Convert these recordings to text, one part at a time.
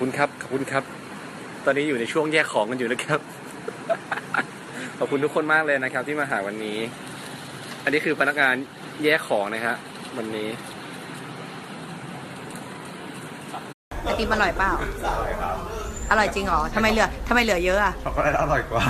คุณครับ ขอบคุณครับ ตอนนี้อยู่ในช่วงแยกของกันอยู่นะครับ ขอบคุณทุกคนมากเลยนะครับ ที่มาหาวันนี้ อันนี้คือพนักงานแยกของนะฮะวันนี้ไอติมอร่อยเปล่า อร่อยจริงเหรอทำไมเหลือทำไมเหลือเยอะอะ ช็อกโกแลตอร่อยกว่า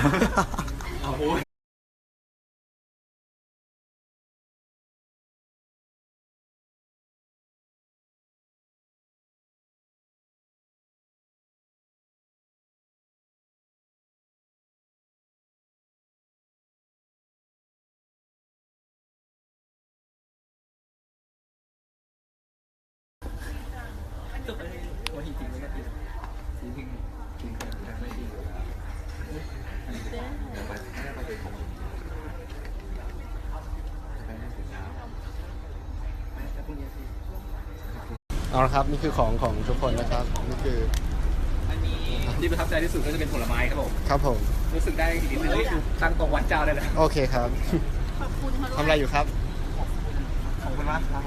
เอาละครับนี่คือของของทุกคนนะครับนี่คืออันนี้ที่ประทับใจที่สุดก็จะเป็นผลไม้ครับผมครับผมรู้สึกได้อีกนิดนึงนี่คือตั้งตรงวัดเจ้าได้เลยโอเคครับทำอะไรอยู่ครับขอบคุณมากครับ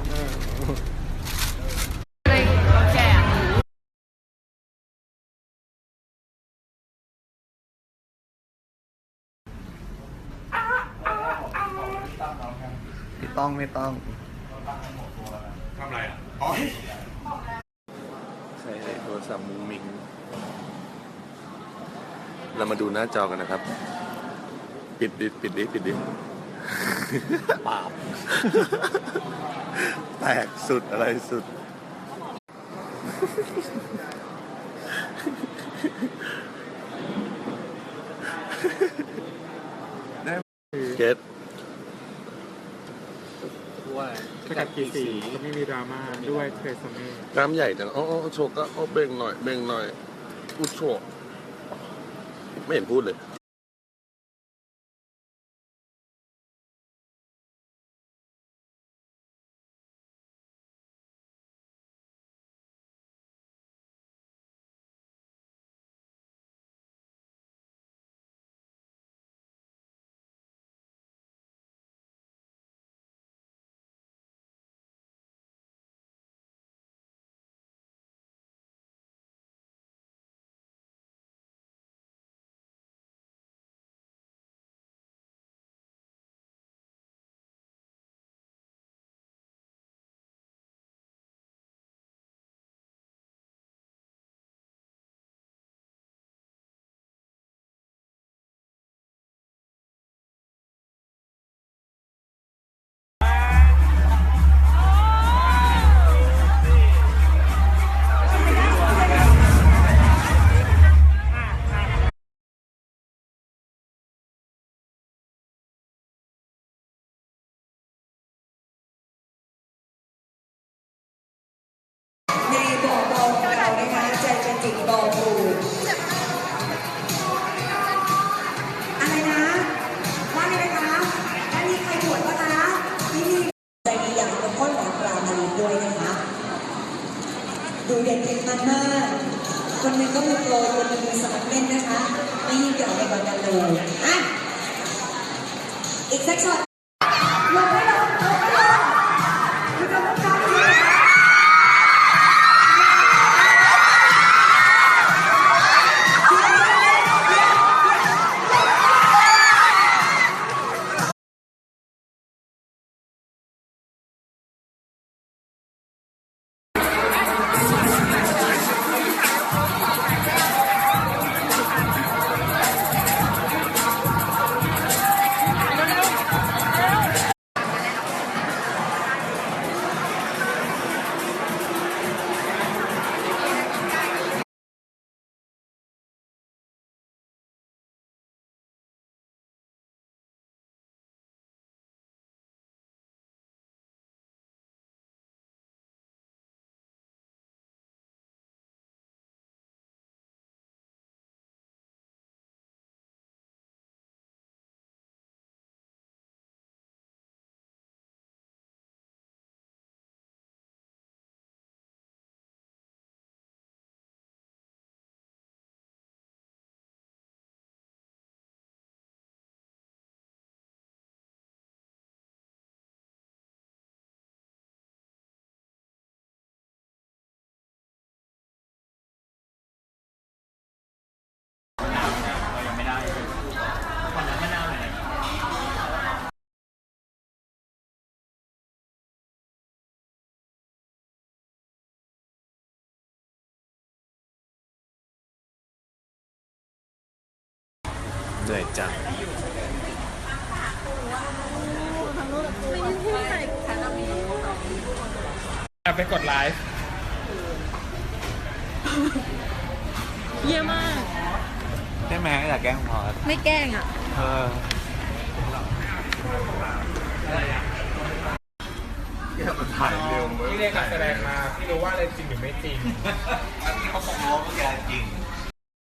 ไม่ต้องไม่ต้องใช่โทรศัพท์มุงมิง เรามาดูหน้าจอกันนะครับ ปิดดิปิดดิปิดดิปาบแตกสุดอะไรสุดเก็ต สกัดกี่สีก็ไม่มีดราม่าด้วยเทรซเม่น้ำใหญ่จังอ๋ออ๋อโชกก็อ๋อเบ่งหน่อย เบ่งหน่อยอุดโชกไม่เห็นพูดเลย เป็นจิกบอปูอะไรนะว่าไงนะคะแล้วมีใครตรวจปะคะที่นี่ใจดีอย่างเป็นข้นของปลามารีด้วยนะคะ ดูเด็กเด็กมันมาก คนหนึ่งก็มีโปรคนหนึ่งมีสมัครเล่นนะคะ ไม่ยิ่งใหญ่ไปกว่ากันเลยอะอีกสักช็อต เหนื่อยจังไปกดไลฟ์เยี่ยมมากใช่ไหมอยากแกล้งพอสไม่แกล้งอะ เออถ่ายเร็วเว้ยพี่เรียกการแสดงมา พี่รู้ว่าอะไรจริงหรือไม่จริง อันนี้เขาคงรู้ว่าแกจริง